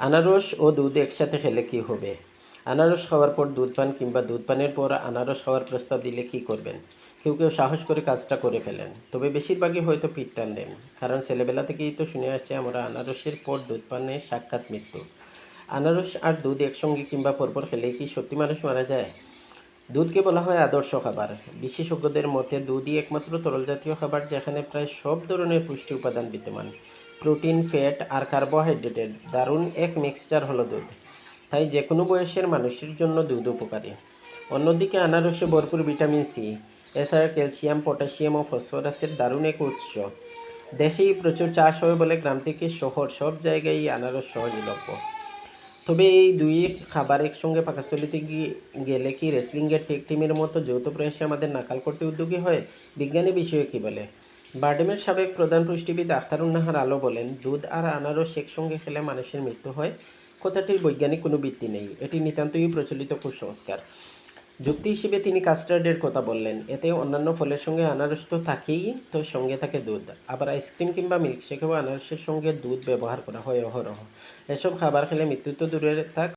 আনারস ও দুধ একসাথে খেলে কি হবে? আনারস খাওয়ার পর দুধ পান কিংবা দুধ পানের পর আনারস খাওয়ার প্রস্তাব দিলে কি করবেন? কেউ কেউ সাহস করে কাজটা করে ফেলেন, তবে বেশিরভাগই হয়তো পিঠ টান দেন কারণ ছেলেবেলা থেকেই তো শুনে আসছে আমরা আনারসের পর দুধ পানে সাক্ষাৎ মৃত্যু। আনারস আর দুধ একসঙ্গে কিংবা পরপর খেলে কি সত্যি মানুষ মারা যায়? দুধকে বলা হয় আদর্শ খাবার। বিশেষজ্ঞদের মতে দুধই একমাত্র তরল জাতীয় খাবার যেখানে প্রায় সব ধরনের পুষ্টি উপাদান বিদ্যমান। প্রোটিন, ফ্যাট আর কার্বোহাইড্রেটের দারুণ এক মিক্সচার হলো দুধ। তাই যে কোনো বয়সের মানুষের জন্য দুধ উপকারী। অন্যদিকে আনারসে ভরপুর ভিটামিন সি, এছাড়া ক্যালসিয়াম, পটাশিয়াম ও ফসফরাসের দারুণ এক উৎস। দেশেই প্রচুর চাষ হয় বলে গ্রাম থেকে শহর, সব জায়গায় আনারস সহজলভ্য। তবে এই দুই খাবার একসঙ্গে পাকস্থলিতে গেলে কি রেসলিংয়ের টেক টিমের মতো যৌথ প্রয়াসে আমাদের নাকাল করতে উদ্যোগী হয়? বিজ্ঞানী বিষয়ে কি বলে? বার্ডেমের সাবেক প্রধান পুষ্টিবিদ আখতারুন্নাহার আলো বলেন, দুধ আর আনারস একসঙ্গে খেলে মানুষের মৃত্যু হয়। কথাটির বৈজ্ঞানিক কোনো ভিত্তি নেই। এটি নিতান্তই প্রচলিত কুসংস্কার। যুক্তি হিসেবে তিনি কাস্টার্ডের কথা বললেন, এতে অন্যান্য ফলের সঙ্গে আনারস তো থাকেই, তো সঙ্গে থাকে দুধ। আবার আইসক্রিম কিংবা মিল্কশেকেও আনারসের সঙ্গে দুধ ব্যবহার করা হয় অহরহ। এসব খাবার খেলে মৃত্যু তো দূরের থাক।